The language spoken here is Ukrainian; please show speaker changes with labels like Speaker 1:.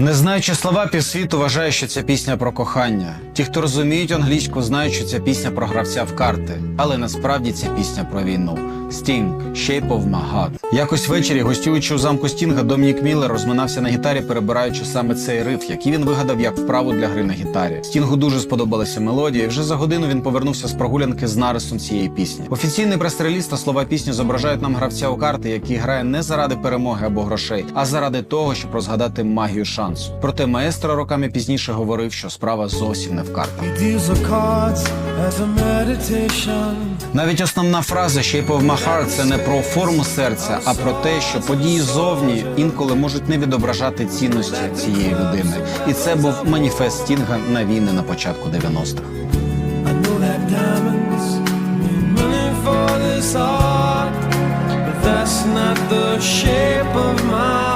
Speaker 1: Не знаючи слова, півсвіту вважає, що ця пісня про кохання. Ті, хто розуміють англійську, знають, що ця пісня про гравця в карти. Але насправді ця пісня про війну. Sting, Shape of My Heart. Якось ввечері, гостюючи у замку Стінга, Домінік Міллер розминався на гітарі, перебираючи саме цей риф, який він вигадав як вправу для гри на гітарі. Стінгу дуже сподобалася мелодія, і вже за годину він повернувся з прогулянки з нарисом цієї пісні. Офіційний прес-реліз та слова пісні зображають нам гравця у карти, який грає не заради перемоги або грошей, а заради того, щоб розгадати магію шансу. Проте маестро роками пізніше говорив, що справа зовсім не в картах. Навіть основна фраза «Shape of my heart» – це не про форму серця, а про те, що події зовні інколи можуть не відображати цінності цієї людини. І це був маніфест Стінга на війни на початку 90-х.
Speaker 2: I know that diamonds mean money for this art, but that's not the shape of my.